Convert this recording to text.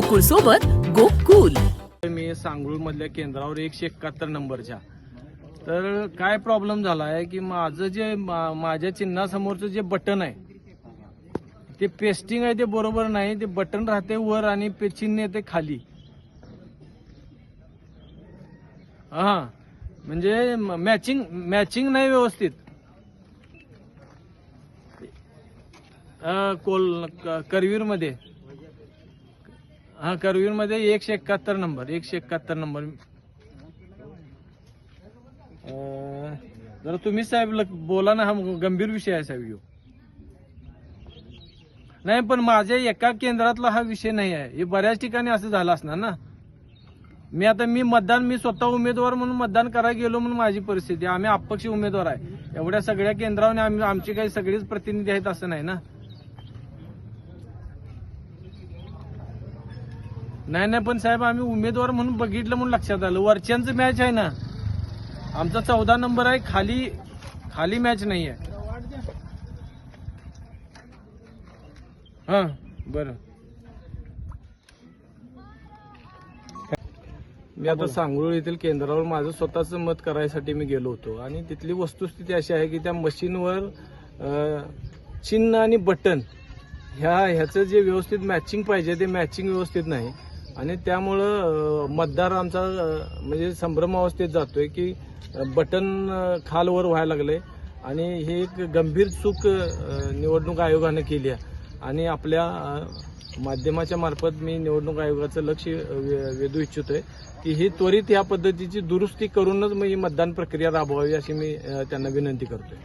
गोकुळ सोबत गोकुल. मी सांगूळमधल्या केंद्रावर एकशे एकाहत्तर नंबरच्या. तर काय प्रॉब्लेम झाला आहे की माझं जे मा- माझ्या चिन्हासमोरचं जे बटन आहे ते पेस्टिंग आहे ते बरोबर नाही ते बटन राहते वर आणि चिन्ह येते खाली. हा म्हणजे मॅचिंग मॅचिंग नाही व्यवस्थित. कोल करवीरमध्ये हा करवीरमध्ये एकशे एकाहत्तर नंबर एकशे एकाहत्तर नंबर. अं, जरा तुम्ही साहेब लक- बोला ना हा गंभीर विषय आहे साहेब ह्यो. नाही पण माझ्या एका केंद्रातला हा विषय नाही आहे. हे बऱ्याच ठिकाणी असं झालं असणार ना. मी आता मी मतदान मी स्वतः उमेदवार म्हणून मतदान करायला गेलो म्हणून माझी परिस्थिती आहे. आम्ही अपक्ष उमेदवार आहे. एवढ्या सगळ्या केंद्रावर आम्ही आमचे काही सगळेच प्रतिनिधी आहेत असं नाही ना. नाही नाही पण साहेब आम्ही उमेदवार म्हणून बघितलं म्हणून लक्षात आलं. वरच्यांचं मॅच आहे ना. आमचा चौदा नंबर आहे खाली खाली मॅच नाही आहे. हा बरं. मी आता सांगोळ येथील केंद्रावर माझं स्वतःच मत करायसाठी मी गेलो होतो. आणि तिथली वस्तुस्थिती अशी आहे की त्या मशीनवर चिन्ह आणि बटन ह्या ह्याचं जे व्यवस्थित मॅचिंग पाहिजे ते मॅचिंग व्यवस्थित नाही. आणि त्यामुळं मतदार आमचा म्हणजे संभ्रम अवस्थेत जातोय की बटन खालवर व्हायला लागले आणि हे एक गंभीर चूक निवडणूक आयोगानं केली आहे. आणि आपल्या माध्यमाच्या मार्फत मी निवडणूक आयोगाचं लक्ष अं, वे- वेधू इच्छितोय की ही त्वरित या पद्धतीची दुरुस्ती करूनच मग ही मतदान प्रक्रिया राबवावी अशी मी त्यांना विनंती करतोय.